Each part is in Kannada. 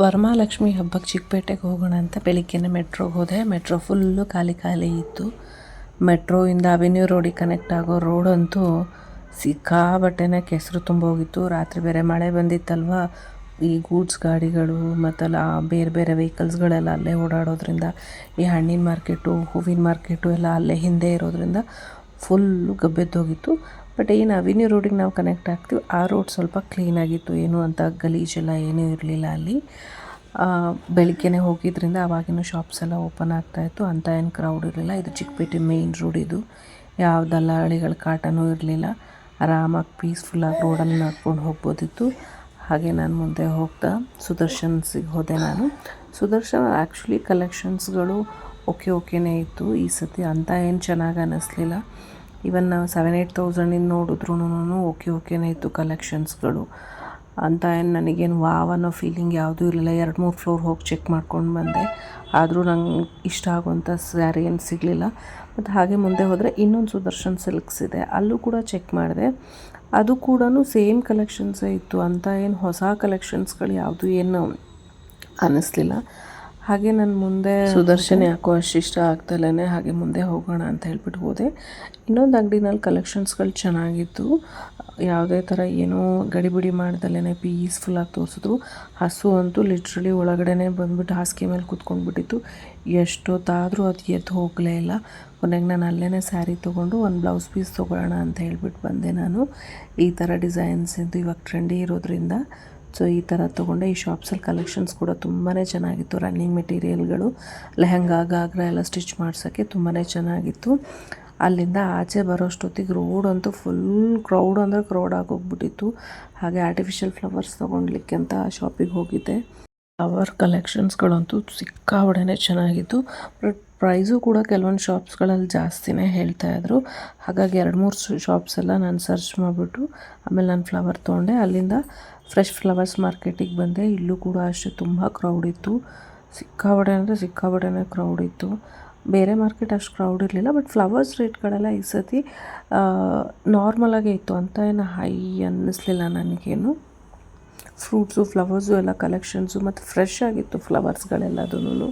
ವರಮಹಾಲಕ್ಷ್ಮಿ ಹಬ್ಬಕ್ಕೆ ಚಿಕ್ಕಪೇಟೆಗೆ ಹೋಗೋಣ ಅಂತ ಬೆಳಿಗ್ಗೆನೆ ಮೆಟ್ರೋಗೆ ಹೋದೆ. ಮೆಟ್ರೋ ಫುಲ್ಲು ಖಾಲಿ ಖಾಲಿ ಇತ್ತು. ಮೆಟ್ರೋಯಿಂದ ಅವೆನ್ಯೂ ರೋಡಿಗೆ ಕನೆಕ್ಟ್ ಆಗೋ ರೋಡಂತೂ ಸಿಕ್ಕಾಬಟ್ಟೆನೆ ಕೆಸರು ತುಂಬೋಗಿತ್ತು. ರಾತ್ರಿ ಬೇರೆ ಮಳೆ ಬಂದಿತ್ತಲ್ವ? ಈ ಗೂಡ್ಸ್ ಗಾಡಿಗಳು ಮತ್ತಲ್ಲ ಬೇರೆ ಬೇರೆ ವೆಹಿಕಲ್ಸ್ಗಳೆಲ್ಲ ಅಲ್ಲೇ ಓಡಾಡೋದ್ರಿಂದ, ಈ ಹಣ್ಣಿನ ಮಾರ್ಕೆಟು ಹೂವಿನ ಮಾರ್ಕೆಟು ಎಲ್ಲ ಅಲ್ಲೇ ಹಿಂದೆ ಇರೋದ್ರಿಂದ ಫುಲ್ಲು ಗಬ್ಬೆದ್ದೋಗಿತ್ತು. ಬಟ್ ಏನು ಅವಿನ್ಯೂ ರೋಡಿಗೆ ನಾವು ಕನೆಕ್ಟ್ ಆಗ್ತೀವಿ. ಆ ರೋಡ್ ಸ್ವಲ್ಪ ಕ್ಲೀನಾಗಿತ್ತು ಏನು ಅಂತ ಗಲೀಜೆಲ್ಲ ಏನೂ ಇರಲಿಲ್ಲ ಅಲ್ಲಿ. ಬೆಳಗ್ಗೆನೆ ಹೋಗಿದ್ದರಿಂದ ಆವಾಗಿನೂ ಶಾಪ್ಸ್ ಎಲ್ಲ ಓಪನ್ ಆಗ್ತಾಯಿತ್ತು ಅಂತ ಏನು ಕ್ರೌಡ್ ಇರಲಿಲ್ಲ. ಇದು ಚಿಕ್ಕಪೇಟೆ ಮೇಯ್ನ್ ರೋಡ್ ಇದು. ಯಾವ ದಲ್ಲಾಳಿಗಳ ಕಾಟನೂ ಇರಲಿಲ್ಲ. ಆರಾಮಾಗಿ ಪೀಸ್ಫುಲ್ಲಾಗಿ ರೋಡಲ್ಲಿ ನಡ್ಕೊಂಡು ಹೋಗ್ಬೋದಿತ್ತು. ಹಾಗೆ ನಾನು ಮುಂದೆ ಹೋಗ್ತಾ, ಸುದರ್ಶನ್ಸಿಗೆ ಹೋದೆ ನಾನು. ಸುದರ್ಶನ್ ಆ್ಯಕ್ಚುಲಿ ಕಲೆಕ್ಷನ್ಸ್ಗಳು ಓಕೆ ಓಕೆನೇ ಇತ್ತು ಈ ಸತಿ. ಅಂತ ಏನು ಚೆನ್ನಾಗಿ ಅನ್ನಿಸ್ಲಿಲ್ಲ ಇವನ್ ನಾವು ಸೆವೆನ್ ಏಯ್ಟ್ ತೌಸಂಡಿಂದ ನೋಡಿದ್ರೂ ಓಕೆ ಓಕೆನೇ ಇತ್ತು ಕಲೆಕ್ಷನ್ಸ್ಗಳು ಅಂತ ಏನು ನನಗೇನು ವಾವ್ ಅನ್ನೋ ಫೀಲಿಂಗ್ ಯಾವುದೂ ಇರಲಿಲ್ಲ. ಎರಡು, ಮೂರು ಫ್ಲೋರ್ ಹೋಗಿ ಚೆಕ್ ಮಾಡ್ಕೊಂಡು ಬಂದೆ. ಆದರೂ ನಂಗೆ ಇಷ್ಟ ಆಗುವಂಥ ಸ್ಯಾರಿ ಏನು ಸಿಗಲಿಲ್ಲ. ಮತ್ತು ಹಾಗೆ ಮುಂದೆ ಹೋದರೆ ಇನ್ನೊಂದು ಸುದರ್ಶನ್ ಸಿಲ್ಕ್ಸ್ ಇದೆ. ಅಲ್ಲೂ ಕೂಡ ಚೆಕ್ ಮಾಡಿದೆ. ಅದು ಕೂಡ ಸೇಮ್ ಕಲೆಕ್ಷನ್ಸೇ ಇತ್ತು. ಅಂತ ಏನು ಹೊಸ ಕಲೆಕ್ಷನ್ಸ್ಗಳು ಯಾವುದು ಏನು ಅನ್ನಿಸ್ಲಿಲ್ಲ ಹಾಗೆ ನಾನು ಮುಂದೆ ಸುದರ್ಶನ್ ಯಾಕೋ ಅಷ್ಟು ಇಷ್ಟ ಆಗ್ತಲೇ ಹಾಗೆ ಮುಂದೆ ಹೋಗೋಣ ಅಂತ ಹೇಳ್ಬಿಟ್ಟು ಹೋದೆ. ಇನ್ನೊಂದು ಅಂಗಡಿನಲ್ಲಿ ಕಲೆಕ್ಷನ್ಸ್ಗಳು ಚೆನ್ನಾಗಿತ್ತು. ಯಾವುದೇ ಥರ ಏನೋ ಗಡಿಬಿಡಿ ಮಾಡ್ದಲೇ ಪೀಸ್ಫುಲ್ಲಾಗಿ ತೋರಿಸಿದ್ರು. ಹಸು ಅಂತೂ ಲಿಟ್ರಲಿ ಒಳಗಡೆ ಬಂದ್ಬಿಟ್ಟು ಹಾಸಿಗೆ ಮೇಲೆ ಕೂತ್ಕೊಂಡ್ಬಿಟ್ಟಿತ್ತು. ಎಷ್ಟೊತ್ತಾದರೂ ಅದು ಎದ್ದು ಹೋಗಲೇ ಇಲ್ಲ. ಕೊನೆಗೆ ನಾನು ಅಲ್ಲೇ ಸ್ಯಾರಿ ತೊಗೊಂಡು ಒಂದು ಬ್ಲೌಸ್ ಪೀಸ್ ತೊಗೊಳ್ಳೋಣ ಅಂತ ಹೇಳ್ಬಿಟ್ಟು ಬಂದೆ ನಾನು. ಈ ಥರ ಡಿಸೈನ್ಸ್ ಇದ್ದು ಇವಾಗ ಟ್ರೆಂಡಿ ಇರೋದ್ರಿಂದ. ಸೊ ಈ ಥರ ತೊಗೊಂಡೆ. ಈ ಶಾಪ್ಸಲ್ಲಿ ಕಲೆಕ್ಷನ್ಸ್ ಕೂಡ ತುಂಬಾ ಚೆನ್ನಾಗಿತ್ತು. ರನ್ನಿಂಗ್ ಮೆಟೀರಿಯಲ್ಗಳು, ಲೆಹಂಗಾ ಗಾಗ್ರ ಎಲ್ಲ ಸ್ಟಿಚ್ ಮಾಡ್ಸೋಕ್ಕೆ ತುಂಬಾ ಚೆನ್ನಾಗಿತ್ತು. ಅಲ್ಲಿಂದ ಆಚೆ ಬರೋಷ್ಟೊತ್ತಿಗೆ ರೋಡ್ ಅಂತೂ ಫುಲ್ ಕ್ರೌಡ್ ಅಂದರೆ ಕ್ರೌಡ್ ಆಗೋಗ್ಬಿಟ್ಟಿತ್ತು ಹಾಗೆ ಆರ್ಟಿಫಿಷಿಯಲ್ ಫ್ಲವರ್ಸ್ ತೊಗೊಳ್ಲಿಕ್ಕೆ ಅಂತ ಶಾಪಿಗೆ ಹೋಗಿದ್ದೆ. ಫ್ಲವರ್ ಕಲೆಕ್ಷನ್ಸ್ಗಳಂತೂ ಸಿಕ್ಕಾವಡೆನೆ ಚೆನ್ನಾಗಿತ್ತು. ಬಟ್ ಪ್ರೈಸು ಕೂಡ ಕೆಲವೊಂದು ಶಾಪ್ಸ್ಗಳಲ್ಲಿ ಜಾಸ್ತಿನೇ ಹೇಳ್ತಾ ಇದ್ರು. ಹಾಗಾಗಿ ಎರಡು ಮೂರು ಶಾಪ್ಸ್ ಎಲ್ಲ ನಾನು ಸರ್ಚ್ ಮಾಡಿಬಿಟ್ಟು ಆಮೇಲೆ ನಾನು ಫ್ಲವರ್ ತೊಗೊಂಡೆ. ಅಲ್ಲಿಂದ ಫ್ರೆಶ್ ಫ್ಲವರ್ಸ್ ಮಾರ್ಕೆಟಿಗೆ ಬಂದೆ. ಇಲ್ಲೂ ಕೂಡ ಅಷ್ಟೇ ತುಂಬ ಕ್ರೌಡ್ ಇತ್ತು. ಸಿಕ್ಕಾಬಡೆ ಅಂದರೆ ಸಿಕ್ಕಾಬಡೆನೇ ಕ್ರೌಡ್ ಇತ್ತು. ಬೇರೆ ಮಾರ್ಕೆಟ್ ಅಷ್ಟು ಕ್ರೌಡ್ ಇರಲಿಲ್ಲ. ಬಟ್ ಫ್ಲವರ್ಸ್ ರೇಟ್ಗಳೆಲ್ಲ ಈ ಸತಿ ನಾರ್ಮಲಾಗೇ ಇತ್ತು ಅಂತ ಏನು ಹೈ ಅನ್ನಿಸ್ಲಿಲ್ಲ ನನಗೇನು. ಫ್ರೂಟ್ಸು, ಫ್ಲವರ್ಸು ಎಲ್ಲ ಕಲೆಕ್ಷನ್ಸು ಮತ್ತು ಫ್ರೆಶ್ ಆಗಿತ್ತು ಫ್ಲವರ್ಸ್ಗಳೆಲ್ಲದೂ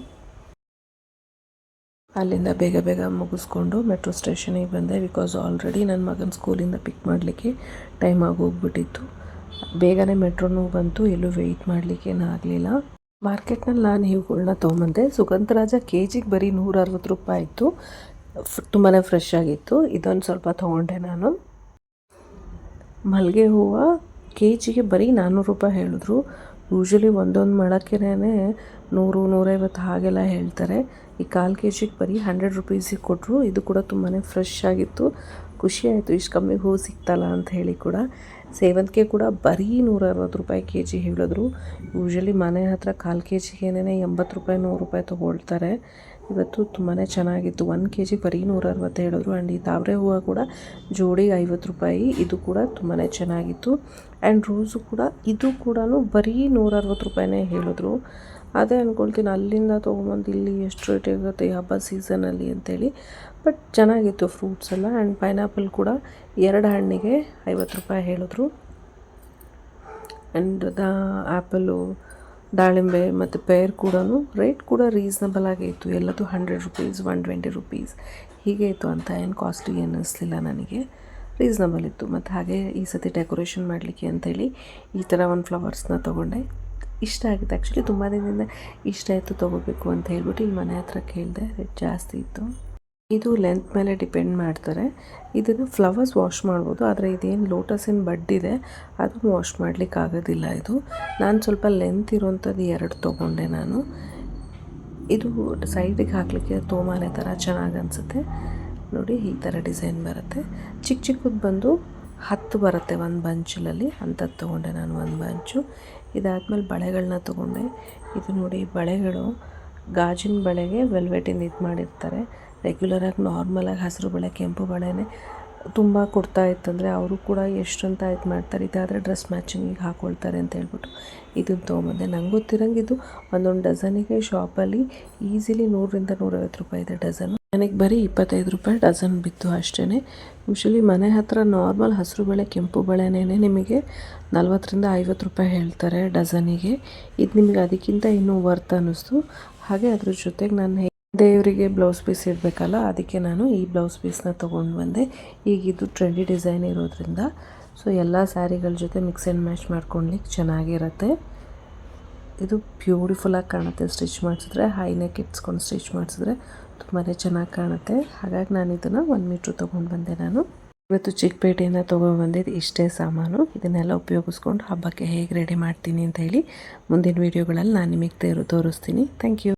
ಅಲ್ಲಿಂದ ಬೇಗ ಬೇಗ ಮುಗಿಸ್ಕೊಂಡು ಮೆಟ್ರೋ ಸ್ಟೇಷನಿಗೆ ಬಂದೆ ಬಿಕಾಸ್ ಆಲ್ರೆಡಿ ನನ್ನ ಮಗನ ಸ್ಕೂಲಿಂದ ಪಿಕ್ ಮಾಡಲಿಕ್ಕೆ ಟೈಮ್ ಆಗೋಗ್ಬಿಟ್ಟಿತ್ತು. ಬೇಗನೆ ಮೆಟ್ರೋನೂ ಬಂತು, ಎಲ್ಲೂ ವೆಯ್ಟ್ ಮಾಡಲಿಕ್ಕೇನು ಆಗಲಿಲ್ಲ. ಮಾರ್ಕೆಟ್ನಲ್ಲಿ ನಾನು ಇವುಗಳನ್ನ ತೊಗೊಂಬಂದೆ. ಸುಗಂಧರಾಜ ಕೆ ಜಿಗೆ ಬರೀ ನೂರ ಅರವತ್ತು ರೂಪಾಯಿ ಇತ್ತು. ತುಂಬಾ ಫ್ರೆಶ್ ಆಗಿತ್ತು. ಇದೊಂದು ಸ್ವಲ್ಪ ತೊಗೊಂಡೆ ನಾನು. ಮಲ್ಲಿಗೆ ಹೂವು ಕೆ ಜಿಗೆ ಬರೀ ನಾನ್ನೂರು ರೂಪಾಯಿ ಹೇಳಿದ್ರು. ಯೂಶ್ವಲಿ ಒಂದೊಂದು ಮೊಳಕೆನೇ ನೂರು, ನೂರೈವತ್ತು ಹಾಗೆಲ್ಲ ಹೇಳ್ತಾರೆ. ಈ ಕಾಲು ಕೆ ಜಿಗೆ ಬರೀ ಹಂಡ್ರೆಡ್ ರುಪೀಸಿಗೆ ಕೊಟ್ಟರು ಇದು ಕೂಡ ತುಂಬಾ ಫ್ರೆಶ್ ಆಗಿತ್ತು. ಖುಷಿ ಆಯಿತು, ಇಷ್ಟು ಕಮ್ಮಿ ಹೂ ಸಿಗ್ತಲ್ಲ ಅಂತ ಹೇಳಿ ಕೂಡ. ಸೇವಂತಿಗೆ ಕೂಡ ಬರೀ ನೂರ ಅರವತ್ತು ರೂಪಾಯಿ ಕೆ ಜಿ ಹೇಳಿದ್ರು. ಯೂಶ್ವಲಿ ಮನೆ ಹತ್ರ ಕಾಲು ಕೆ ಜಿಗೇನೆ ಎಂಬತ್ತು ರೂಪಾಯಿ, ನೂರು ರೂಪಾಯಿ ತೊಗೊಳ್ತಾರೆ. ಇವತ್ತು ತುಂಬಾ ಚೆನ್ನಾಗಿತ್ತು. ಒಂದು ಕೆ ಜಿ ಬರೀ ನೂರ ಅರವತ್ತು ಹೇಳಿದ್ರು. ಆ್ಯಂಡ್ ಈ ತಾವರೆ ಹೂವು ಕೂಡ ಜೋಡಿಗೆ ಐವತ್ತು ರೂಪಾಯಿ. ಇದು ಕೂಡ ತುಂಬಾ ಚೆನ್ನಾಗಿತ್ತು. ಆ್ಯಂಡ್ ರೋಸು ಕೂಡ, ಇದು ಕೂಡ ಬರೀ ನೂರ ಅರವತ್ತು ರೂಪಾಯಿನೇ ಹೇಳಿದ್ರು. ಅದೇ ಅಂದ್ಕೊಳ್ತೀನಿ ಅಲ್ಲಿಂದ ತೊಗೊಂಬಂದು ಇಲ್ಲಿ ಎಷ್ಟು ರೇಟ್ ಇರುತ್ತೆ ಈ ಹಬ್ಬ ಸೀಸನಲ್ಲಿ ಅಂತೇಳಿ. ಬಟ್ ಚೆನ್ನಾಗಿತ್ತು ಫ್ರೂಟ್ಸ್ ಎಲ್ಲ ಆ್ಯಂಡ್ ಪೈನಾಪಲ್ ಕೂಡ ಎರಡು ಹಣ್ಣಿಗೆ ಐವತ್ತು ರೂಪಾಯಿ ಹೇಳಿದ್ರು. ಆ್ಯಂಡ್ ದ ಆ್ಯಪಲು ದಾಳಿಂಬೆ ಮತ್ತು ಪೇರ್ ಕೂಡ ರೇಟ್ ಕೂಡ ರೀಸ್ನಬಲ್ ಆಗೇ ಇತ್ತು. ಎಲ್ಲದು hundred rupees one twenty rupees ಹೀಗೆ ಇತ್ತು ಅಂತ ಏನು ಕಾಸ್ಟ್ಲಿ ಅನ್ನಿಸ್ಲಿಲ್ಲ ನನಗೆ. ರೀಸ್ನಬಲ್ ಇತ್ತು. ಮತ್ತು ಹಾಗೆ ಈ ಸತಿ ಡೆಕೋರೇಷನ್ ಮಾಡಲಿಕ್ಕೆ ಅಂತೇಳಿ ಈ ಥರ ಒಂದು ಫ್ಲವರ್ಸ್ನ ತೊಗೊಂಡೆ. ಇಷ್ಟ ಆಗಿತ್ತು. ಆ್ಯಕ್ಚುಲಿ ತುಂಬ ದಿನದಿಂದ ಇಷ್ಟ ಆಯಿತು ತೊಗೋಬೇಕು ಅಂತ ಹೇಳ್ಬಿಟ್ಟು ಇಲ್ಲಿ ಮನೆ ಹತ್ರ ಕೇಳಿದೆ ರೇಟ್ ಜಾಸ್ತಿ ಇತ್ತು. ಇದು ಲೆಂತ್ ಮೇಲೆ ಡಿಪೆಂಡ್ ಮಾಡ್ತಾರೆ. ಇದನ್ನು ಫ್ಲವರ್ಸ್ ವಾಶ್ ಮಾಡ್ಬೋದು. ಆದರೆ ಇದೇನು ಲೋಟಸಿನ ಬಡ್ಡಿದೆ ಅದು ವಾಶ್ ಮಾಡಲಿಕ್ಕೆ ಆಗೋದಿಲ್ಲ ಇದು. ನಾನು ಸ್ವಲ್ಪ ಲೆಂತ್ ಇರುವಂಥದ್ದು ಎರಡು ತೊಗೊಂಡೆ ನಾನು. ಇದು ಸೈಡಿಗೆ ಹಾಕಲಿಕ್ಕೆ ತೋಮಾಲೆ ಥರ ಚೆನ್ನಾಗಿ ಅನಿಸುತ್ತೆ. ನೋಡಿ, ಈ ಥರ ಡಿಸೈನ್ ಬರುತ್ತೆ. ಚಿಕ್ಕ ಚಿಕ್ಕದು ಬಂದು ಹತ್ತು ಬರುತ್ತೆ ಒಂದು ಬಂಚಲ್ಲಿ ಅಂಥದ್ದು ತೊಗೊಂಡೆ ನಾನು ಒಂದು ಬಂಚು ಇದಾದಮೇಲೆ ಬಳೆಗಳನ್ನ ತೊಗೊಂಡೆ. ಇದು ನೋಡಿ ಬಳೆಗಳು ಗಾಜಿನ ಬಳೆಗೆ ವೆಲ್ವೆಟಿಂದ ಇದು ಮಾಡಿರ್ತಾರೆ. ರೆಗ್ಯುಲರಾಗಿ ನಾರ್ಮಲಾಗಿ ಹಸಿರು ಬಳೆ, ಕೆಂಪು ಬಳೆನೇ ತುಂಬ ಕೊಡ್ತಾ ಇತ್ತಂದರೆ ಅವರು ಕೂಡ ಎಷ್ಟಂತ ಇದು ಮಾಡ್ತಾರೆ. ಇದಾದರೆ ಡ್ರೆಸ್ ಮ್ಯಾಚಿಂಗಿಗೆ ಹಾಕ್ಕೊಳ್ತಾರೆ ಅಂತ ಹೇಳ್ಬಿಟ್ಟು ಇದನ್ನು ತೊಗೊಂಬಂದೆ. ನಂಗೆ ಗೊತ್ತಿರಂಗೆ ಇದು ಒಂದೊಂದು ಡಜನಿಗೆ ಶಾಪಲ್ಲಿ ಈಸಿಲಿ ನೂರರಿಂದ ನೂರೈವತ್ತು ರೂಪಾಯಿ ಇದೆ ಡಝನು ನನಗೆ ಬರೀ ಇಪ್ಪತ್ತೈದು ರೂಪಾಯಿ ಡಜನ್ ಬಿತ್ತು ಅಷ್ಟೇ ಯೂಶಲಿ ಮನೆ ಹತ್ರ ನಾರ್ಮಲ್ ಹಸಿರು ಬಳೆ, ಕೆಂಪು ಬಳೆನೇ ನಿಮಗೆ ನಲ್ವತ್ತರಿಂದ ಐವತ್ತು ರೂಪಾಯಿ ಹೇಳ್ತಾರೆ ಡಜನಿಗೆ. ಇದು ನಿಮಗೆ ಅದಕ್ಕಿಂತ ಇನ್ನೂ ವರ್ತ್ ಅನ್ನಿಸ್ತು. ಹಾಗೆ ಅದ್ರ ಜೊತೆಗೆ ನಾನು ದೇವರಿಗೆ ಬ್ಲೌಸ್ ಪೀಸ್ ಇಡಬೇಕಲ್ಲ, ಅದಕ್ಕೆ ನಾನು ಈ ಬ್ಲೌಸ್ ಪೀಸ್ನ ತೊಗೊಂಡು ಬಂದೆ. ಈಗ ಟ್ರೆಂಡಿ ಡಿಸೈನ್ ಇರೋದ್ರಿಂದ. ಸೊ ಎಲ್ಲ ಸ್ಯಾರಿಗಳ ಜೊತೆ ಮಿಕ್ಸ್ ಆ್ಯಂಡ್ ಮ್ಯಾಚ್ ಮಾಡ್ಕೊಳ್ಲಿಕ್ಕೆ ಚೆನ್ನಾಗಿರುತ್ತೆ. ಇದು ಬ್ಯೂಟಿಫುಲ್ಲಾಗಿ ಕಾಣುತ್ತೆ. ಸ್ಟಿಚ್ ಮಾಡಿಸಿದ್ರೆ ಹೈ ನೆಕ್ ಇಟ್ಸ್ಕೊಂಡು ಸ್ಟಿಚ್ ಮಾಡಿಸಿದ್ರೆ ತುಂಬಾ ಚೆನ್ನಾಗಿ ಕಾಣುತ್ತೆ. ಹಾಗಾಗಿ ನಾನು ಇದನ್ನು ಒಂದು ಮೀಟ್ರ್ ತೊಗೊಂಡು ಬಂದೆ ನಾನು. ಇವತ್ತು ಚಿಕ್ಕಪೇಟೆಯಿಂದ ತೊಗೊಂಡ್ಬಂದಿದ್ದು ಇಷ್ಟೇ ಸಾಮಾನು. ಇದನ್ನೆಲ್ಲ ಉಪಯೋಗಿಸ್ಕೊಂಡು ಹಬ್ಬಕ್ಕೆ ಹೇಗೆ ರೆಡಿ ಮಾಡ್ತೀನಿ ಅಂತ ಹೇಳಿ ಮುಂದಿನ ವೀಡಿಯೋಗಳಲ್ಲಿ ನಾನು ನಿಮಗೆ ತೇರು ತೋರಿಸ್ತೀನಿ ಥ್ಯಾಂಕ್ ಯು